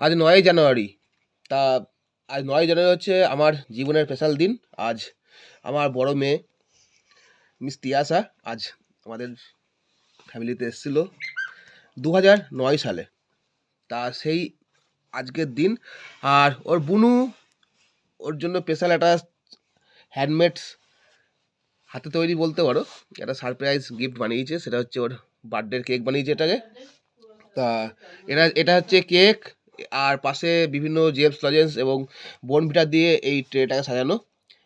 আজ নয়ই জানুয়ারি। তা আজ নয় জানুয়ারি হচ্ছে আমার জীবনের স্পেশাল দিন। আজ আমার বড় মেয়ে মিস তিয়াসা আজ আমাদের ফ্যামিলিতে এসেছিল দু হাজার নয় সালে। তা সেই আজকের দিন। আর ওর বুনু, ওর জন্য স্পেশাল একটা হ্যান্ডমেড হাতে তৈরি বলতে পারো। একটা সারপ্রাইজ গিফট বানিয়েছে, সেটা হচ্ছে ওর বার্থডের কেক বানিয়েছে এটাকে। তা এটা এটা হচ্ছে কেক আর পাশে বিভিন্ন জেমস লজেন্স এবং বোনভিটা দিয়ে এই ট্রেটাকে সাজানো।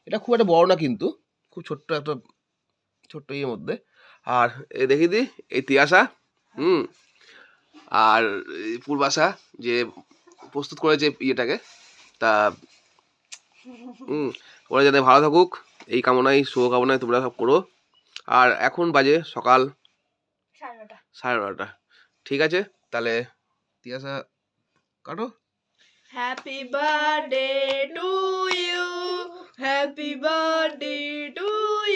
এটা খুব একটা বড় না কিন্তু খুব ছোট্ট একটা ছোট্ট ইয়ের মধ্যে। আর এ দেখি দি এই তিয়াসা হুম আর এই পূর্বাশা যে প্রস্তুত করেছে ইয়েটাকে তা হুম ওরা যাতে ভালো থাকুক এই কামনায় শুভ কামনায় তোমরা সব করো। আর এখন বাজে সকাল সাড়ে নটা। সাড়ে নটা। ঠিক আছে তাহলে তিয়াসা কাটো। Happy birthday to you happy birthday to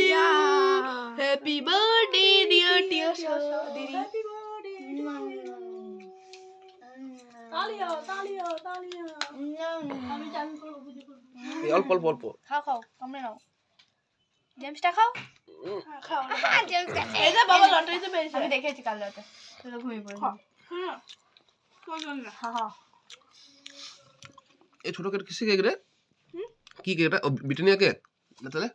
you happy birthday dear dear didi happy birthday তালিয়া তালিয়া তালিয়া আমি চান করব বুঝে করব। অল্প অল্প অল্প। খাও খাও কামড়ে নাও। জেমসটা খাও? উম, খাও। এই যে বাবা লটারিতে পেয়েছে। আমি দেখেছি কাল রাতে। তো ঘুমিয়ে হ্যাঁ। হ্যাঁ হ্যাঁ এই ছোট কেক কিসে কেক রে? কি কেক এটা? ও ব্রিটানিয়া কেক? না তাহলে?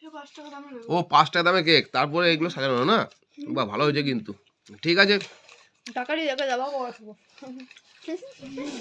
সে পাঁচ টাকা দামের ও পাঁচ টাকা দামে কেক তারপরে এগুলো সাজানো না? বা ভালো হয়েছে কিন্তু। ঠিক আছে। টাকারই দেখা যাব আসব